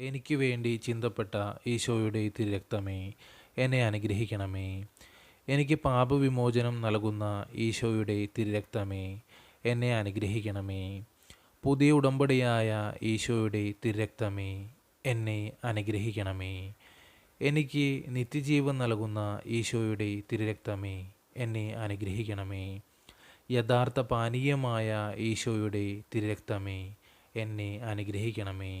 എനിക്ക് വേണ്ടി ചിന്തപ്പെട്ട ഈശോയുടെ തിരുരക്തമേ എന്നെ അനുഗ്രഹിക്കണമേ. എനിക്ക് പാപവിമോചനം നൽകുന്ന ഈശോയുടെ തിരുരക്തമേ എന്നെ അനുഗ്രഹിക്കണമേ. പുതിയ ഉടമ്പടിയായ ഈശോയുടെ തിരുരക്തമേ എന്നെ അനുഗ്രഹിക്കണമേ. എനിക്ക് നിത്യജീവൻ നൽകുന്ന ഈശോയുടെ തിരുരക്തമേ എന്നെ അനുഗ്രഹിക്കണമേ. യഥാർത്ഥ പാനീയമായ ഈശോയുടെ തിരുരക്തമേ എന്നെ അനുഗ്രഹിക്കണമേ.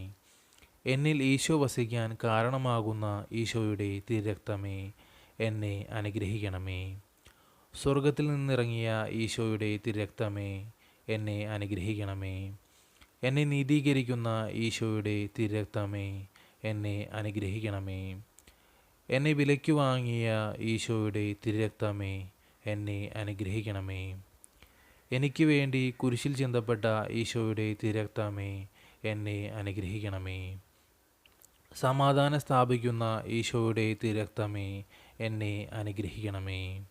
എന്നിൽ ഈശോ വസിക്കാൻ കാരണമാകുന്ന ഈശോയുടെ തിരക്തമേ എന്നെ അനുഗ്രഹിക്കണമേ. സ്വർഗത്തിൽ നിന്നിറങ്ങിയ ഈശോയുടെ തിരക്തമേ എന്നെ അനുഗ്രഹിക്കണമേ. എന്നെ നീതീകരിക്കുന്ന ഈശോയുടെ തിരക്തമേ എന്നെ അനുഗ്രഹിക്കണമേ. എന്നെ വിലയ്ക്ക് വാങ്ങിയ ഈശോയുടെ തിരക്തമേ എന്നെ അനുഗ്രഹിക്കണമേ. എനിക്ക് വേണ്ടി കുരിശിൽ ചിന്തപ്പെട്ട ഈശോയുടെ തിരക്തമേ എന്നെ അനുഗ്രഹിക്കണമേ. സമാധാനം സ്ഥാപിക്കുന്ന ഈശോയുടെ തിരക്തമേ എന്നെ അനുഗ്രഹിക്കണമേ.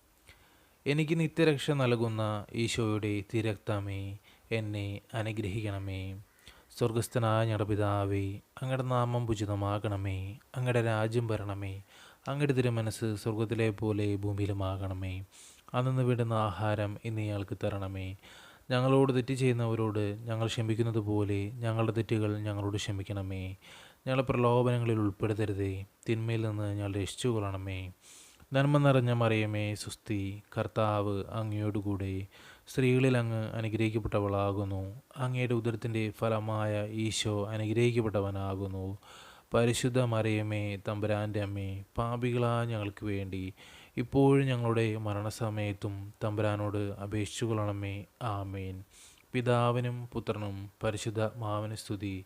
എനിക്ക് നിത്യരക്ഷ നൽകുന്ന ഈശോയുടെ തിരക്തമേ എന്നെ അനുഗ്രഹിക്കണമേ. സ്വർഗസ്ഥനായ ഞങ്ങളുടെ പിതാവേ അങ്ങയുടെ നാമം ഉചിതമാകണമേ. അങ്ങയുടെ രാജ്യം വരണമേ. അങ്ങയുടെ തിരുമനസ് സ്വർഗത്തിലെ പോലെ ഭൂമിയിലുമാകണമേ. അന്നു വിടുന്ന ആഹാരം ഇന്ന് ഇയാൾക്ക് തരണമേ. ഞങ്ങളോട് തെറ്റ് ചെയ്യുന്നവരോട് ഞങ്ങൾ ക്ഷമിക്കുന്നത് പോലെ ഞങ്ങളുടെ തെറ്റുകൾ ഞങ്ങളോട് ക്ഷമിക്കണമേ. ഞങ്ങളെ പ്രലോഭനങ്ങളിൽ ഉൾപ്പെടുത്തരുതേ. തിന്മയിൽ നിന്ന് ഞങ്ങൾ രക്ഷിച്ചു കൊള്ളണമേ നന്മ നിറഞ്ഞ മറിയമേ സുസ്തി കർത്താവ് അങ്ങയോടുകൂടെ. സ്ത്രീകളിൽ അങ്ങ് അനുഗ്രഹിക്കപ്പെട്ടവളാകുന്നു. അങ്ങയുടെ ഉദരത്തിന്റെ ഫലമായ ഈശോ അനുഗ്രഹിക്കപ്പെട്ടവനാകുന്നു. പരിശുദ്ധ മറിയമേ തമ്പുരാന്റെ അമ്മേ പാപികളാ ഞങ്ങൾക്ക് വേണ്ടി. ഇപ്പോഴും ഞങ്ങളുടെ മരണസമയത്തും തമ്പുരാനോട് അപേക്ഷിച്ചു കൊള്ളണമേ ആമേൻ. പിതാവിനും പുത്രനും പരിശുദ്ധ മാവന സ്തുതി.